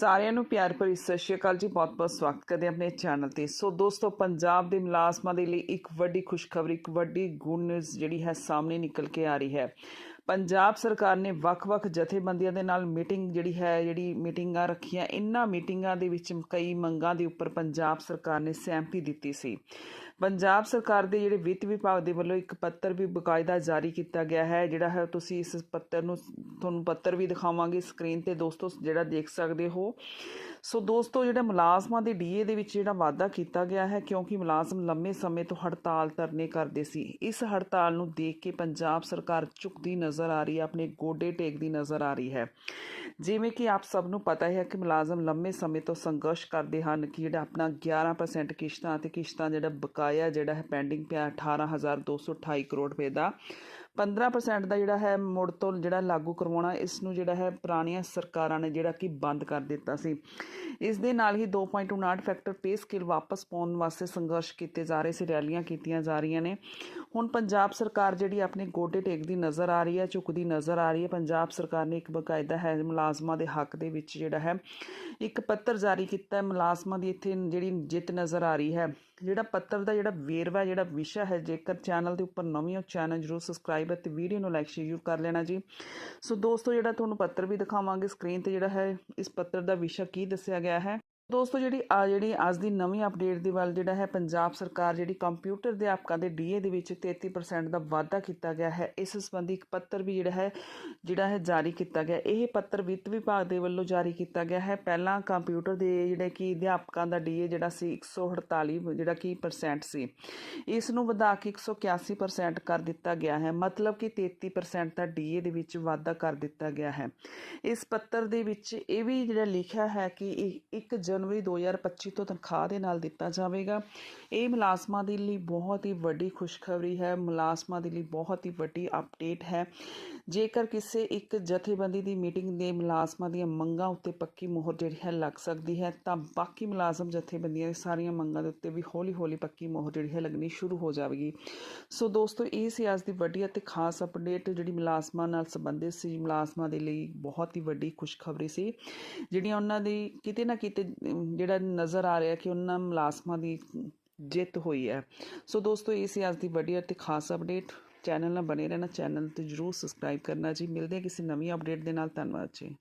ਸਾਰਿਆਂ ਨੂੰ ਪਿਆਰ ਭਰੀ ਸਤਿ ਸ਼੍ਰੀ ਅਕਾਲ ਜੀ, ਬਹੁਤ-ਬਹੁਤ ਸਵਾਗਤ ਕਰਦੇ ਆਪਣੇ ਚੈਨਲ ਤੇ। ਸੋ ਦੋਸਤੋ, ਪੰਜਾਬ ਦੇ ਮੁਲਾਜ਼ਮਾਂ ਦੇ ਲਈ ਇੱਕ ਵੱਡੀ ਖੁਸ਼ਖਬਰੀ, ਇੱਕ ਵੱਡੀ ਗੁੱਡ ਨਿਊਜ਼ ਜਿਹੜੀ ਹੈ ਸਾਹਮਣੇ ਨਿਕਲ ਕੇ ਆ ਰਹੀ ਹੈ। ਪੰਜਾਬ ਸਰਕਾਰ ਨੇ ਵੱਖ-ਵੱਖ ਜਥੇਬੰਦੀਆਂ ਦੇ ਨਾਲ ਮੀਟਿੰਗ ਜਿਹੜੀ ਹੈ, ਜਿਹੜੀ ਮੀਟਿੰਗਾਂ ਰੱਖੀਆਂ, ਇਨ੍ਹਾਂ ਮੀਟਿੰਗਾਂ ਦੇ ਵਿੱਚ ਕਈ ਮੰਗਾਂ ਦੇ ਉੱਪਰ ਪੰਜਾਬ ਸਰਕਾਰ ਨੇ ਸਹਿਮਤੀ ਦਿੱਤੀ ਸੀ। ਪੰਜਾਬ ਸਰਕਾਰ ਦੇ ਜਿਹੜੇ ਵਿੱਤ ਵਿਭਾਗ ਦੇ ਵੱਲੋਂ ਇੱਕ ਪੱਤਰ ਵੀ ਬਕਾਇਦਾ ਜਾਰੀ ਕੀਤਾ ਗਿਆ ਹੈ, ਜਿਹੜਾ ਹੈ, ਤੁਸੀਂ ਇਸ ਪੱਤਰ ਨੂੰ, ਤੁਹਾਨੂੰ ਪੱਤਰ ਵੀ ਦਿਖਾਵਾਂਗੇ ਸਕਰੀਨ ਤੇ, ਦੋਸਤੋ, ਜਿਹੜਾ ਦੇਖ ਸਕਦੇ ਹੋ। ਸੋ ਦੋਸਤੋ, ਜਿਹੜਾ ਮੁਲਾਜ਼ਮਾਂ ਦੇ ਡੀਏ ਦੇ ਵਿੱਚ ਜਿਹੜਾ ਵਾਅਦਾ ਕੀਤਾ ਗਿਆ ਹੈ, ਕਿਉਂਕਿ ਮੁਲਾਜ਼ਮ ਲੰਮੇ ਸਮੇਂ ਤੋਂ ਹੜਤਾਲ ਧਰਨੇ ਕਰਦੇ ਸੀ, ਇਸ ਹੜਤਾਲ ਨੂੰ ਦੇਖ ਕੇ ਪੰਜਾਬ ਸਰਕਾਰ ਝੁਕਦੀ ਨਜ਼ਰ ਆ ਰਹੀ ਹੈ, ਆਪਣੇ ਗੋਡੇ ਟੇਕਦੀ ਨਜ਼ਰ ਆ ਰਹੀ ਹੈ। ਜਿਵੇਂ ਕਿ ਆਪ ਸਭ ਨੂੰ ਪਤਾ ਹੈ ਕਿ ਮੁਲਾਜ਼ਮ ਲੰਮੇ ਸਮੇਂ ਤੋਂ ਸੰਘਰਸ਼ ਕਰਦੇ ਹਨ ਕਿ ਜਿਹੜਾ ਆਪਣਾ 11% ਕਿਸ਼ਤਾਂ ਅਤੇ ਕਿਸ਼ਤਾਂ ਜਿਹੜਾ ਬਕਾਇਆ ਜਿਹੜਾ ਹੈ ਪੈਂਡਿੰਗ ਪਿਆ 18228 ਕਰੋੜ ਰੁਪਏ ਦਾ 15% ਦਾ ਜਿਹੜਾ ਹੈ ਮੁੜ ਤੋਂ ਜਿਹੜਾ ਲਾਗੂ ਕਰਵਾਉਣਾ, ਇਸ ਨੂੰ ਜਿਹੜਾ ਹੈ ਪੁਰਾਣੀਆਂ ਸਰਕਾਰਾਂ ਨੇ ਜਿਹੜਾ ਕਿ ਬੰਦ ਕਰ ਦਿੱਤਾ ਸੀ। ਇਸ ਦੇ ਨਾਲ ਹੀ 2.59 ਫੈਕਟਰ ਪੇ ਸਕੇਲ ਵਾਪਸ ਪਾਉਣ ਵਾਸਤੇ ਸੰਘਰਸ਼ ਕੀਤੇ ਜਾ ਰਹੇ ਸੀ, ਰੈਲੀਆਂ ਕੀਤੀਆਂ ਜਾ ਰਹੀਆਂ ਨੇ। ਹੁਣ ਪੰਜਾਬ ਸਰਕਾਰ ਜਿਹੜੀ ਆਪਣੇ ਗੋਡੇ ਟੇਕਦੀ ਨਜ਼ਰ ਆ ਰਹੀ ਹੈ, ਝੁਕਦੀ ਨਜ਼ਰ ਆ ਰਹੀ ਹੈ। ਪੰਜਾਬ ਸਰਕਾਰ ਨੇ ਇੱਕ ਬਕਾਇਦਾ ਹੈ ਮੁਲਾਜ਼ਮਾਂ ਦੇ ਹੱਕ ਦੇ ਵਿੱਚ ਜਿਹੜਾ ਹੈ, ਇੱਕ ਪੱਤਰ ਜਾਰੀ ਕੀਤਾ ਹੈ। ਮੁਲਾਜ਼ਮਾਂ ਦੀ ਇੱਥੇ ਜਿਹੜੀ ਜਿੱਤ ਨਜ਼ਰ ਆ ਰਹੀ ਹੈ। ਜਿਹੜਾ ਪੱਤਰ ਦਾ ਜਿਹੜਾ ਵੇਰਵਾ, ਜਿਹੜਾ ਵਿਸ਼ਾ ਹੈ, ਜੇਕਰ ਚੈਨਲ ਦੇ ਉੱਪਰ ਨਵੀਂ ਹੋ ਚੈਨਲ ਜਰੂਰ ਸਬਸਕ੍ਰਾਈਬ ਅਤੇ ਵੀਡੀਓ ਨੂੰ ਲਾਈਕ, ਸ਼ੇਅਰ ਕਰ ਲੈਣਾ ਜੀ। ਸੋ ਦੋਸਤੋ, ਜਿਹੜਾ ਤੁਹਾਨੂੰ ਪੱਤਰ ਵੀ ਦਿਖਾਵਾਂਗੇ ਸਕਰੀਨ ਤੇ ਜਿਹੜਾ ਹੈ, ਇਸ ਪੱਤਰ ਦਾ ਵਿਸ਼ਾ ਕੀ ਦੱਸਿਆ ਗਿਆ ਹੈ? ਦੋਸਤੋ, ਜਿਹੜੀ ਆ ਜਿਹੜੀ ਅੱਜ ਦੀ ਨਵੀਂ ਅਪਡੇਟ ਦੇ ਵੱਲ ਜਿਹੜਾ ਹੈ ਪੰਜਾਬ ਸਰਕਾਰ ਜਿਹੜੀ ਕੰਪਿਊਟਰ ਅਧਿਆਪਕਾਂ ਦੇ ਡੀਏ ਦੇ ਵਿੱਚ 33% ਦਾ ਵਾਧਾ ਕੀਤਾ ਗਿਆ ਹੈ, ਇਸ ਸੰਬੰਧੀ ਇੱਕ ਪੱਤਰ ਵੀ ਜਿਹੜਾ ਹੈ ਜਿਹੜਾ ਹੈ ਜਾਰੀ ਕੀਤਾ ਗਿਆ। ਇਹ ਪੱਤਰ ਵਿੱਤ ਵਿਭਾਗ ਦੇ ਵੱਲੋਂ ਜਾਰੀ ਕੀਤਾ ਗਿਆ ਹੈ। ਪਹਿਲਾਂ ਕੰਪਿਊਟਰ ਦੇ ਜਿਹੜੇ ਕਿ ਅਧਿਆਪਕਾਂ ਦਾ ਡੀਏ ਜਿਹੜਾ ਸੀ 148 ਜਿਹੜਾ ਕਿ ਪਰਸੈਂਟ ਸੀ। ਇਸ ਨੂੰ ਵਧਾ ਕੇ 181% ਕਰ ਦਿੱਤਾ ਗਿਆ ਹੈ। ਮਤਲਬ ਕਿ 33% ਦਾ ਡੀਏ ਦੇ ਵਿੱਚ ਵਾਧਾ ਕਰ ਦਿੱਤਾ ਗਿਆ ਹੈ। ਇਸ ਪੱਤਰ ਦੇ ਵਿੱਚ ਇਹ ਵੀ ਜਿਹੜਾ ਲਿਖਿਆ ਹੈ ਕਿ 1 ਜਨਵਰੀ 2025 ਤੋਂ ਤਨਖਾਹ ਦੇ ਨਾਲ ਦਿੱਤਾ ਜਾਵੇਗਾ। ਇਹ ਮੁਲਾਜ਼ਮਾਂ ਦੇ ਲਈ ਬਹੁਤ ਹੀ ਵੱਡੀ ਖੁਸ਼ਖਬਰੀ ਹੈ। ਮੁਲਾਜ਼ਮਾਂ ਦੇ ਲਈ ਬਹੁਤ ਹੀ ਵੱਡੀ ਅਪਡੇਟ ਹੈ। ਜੇਕਰ ਕਿਸੇ ਇੱਕ ਜਥੇਬੰਦੀ ਦੀ ਮੀਟਿੰਗ ਦੇ ਮੁਲਾਜ਼ਮਾਂ ਦੀਆਂ ਮੰਗਾਂ ਉੱਤੇ ਪੱਕੀ ਮੋਹਰ ਜਿਹੜੀ ਹੈ ਲੱਗ ਸਕਦੀ ਹੈ, ਤਾਂ ਬਾਕੀ ਮੁਲਾਜ਼ਮ ਜਥੇਬੰਦੀਆਂ ਦੀ ਸਾਰੀਆਂ ਮੰਗਾਂ ਦੇ ਉੱਤੇ ਵੀ ਹੌਲੀ-ਹੌਲੀ ਪੱਕੀ ਮੋਹਰ ਜਿਹੜੀ ਹੈ ਲੱਗਣੀ ਸ਼ੁਰੂ ਹੋ ਜਾਵੇਗੀ। ਸੋ ਦੋਸਤੋ, ਇਹ ਸੀ ਅੱਜ ਦੀ ਵੱਡੀ ਅਤੇ ਖਾਸ ਅਪਡੇਟ ਜਿਹੜੀ ਮੁਲਾਜ਼ਮਾਂ ਨਾਲ ਸੰਬੰਧਿਤ ਸੀ। ਮੁਲਾਜ਼ਮਾਂ ਦੇ ਲਈ ਬਹੁਤ ਹੀ ਵੱਡੀ ਖੁਸ਼ਖਬਰੀ ਸੀ। ਜਿਹੜੀਆਂ ਉਹਨਾਂ ਦੀ ਕਿਤੇ ਨਾ ਕਿਤੇ ਜਿਹੜਾ ਨਜ਼ਰ ਆ ਰਿਹਾ ਕਿ ਉਹਨਾਂ ਮੁਲਾਜ਼ਮਾਂ ਦੀ ਜਿੱਤ ਹੋਈ ਹੈ। ਸੋ ਦੋਸਤੋ, ਇਹ ਸੀ ਅੱਜ ਦੀ ਵੱਡੀ ਅਤੇ ਖਾਸ ਅਪਡੇਟ ਚੈਨਲ ਨਾਲ ਬਣੇ ਰਹਿਣਾ, ਚੈਨਲ ਤੇ ਜਰੂਰ ਸਬਸਕ੍ਰਾਈਬ ਕਰਨਾ ਜੀ। ਮਿਲਦੇ ਹਾਂ ਕਿਸੇ ਨਵੀਂ ਅਪਡੇਟ ਦੇ ਨਾਲ। ਧੰਨਵਾਦ ਜੀ।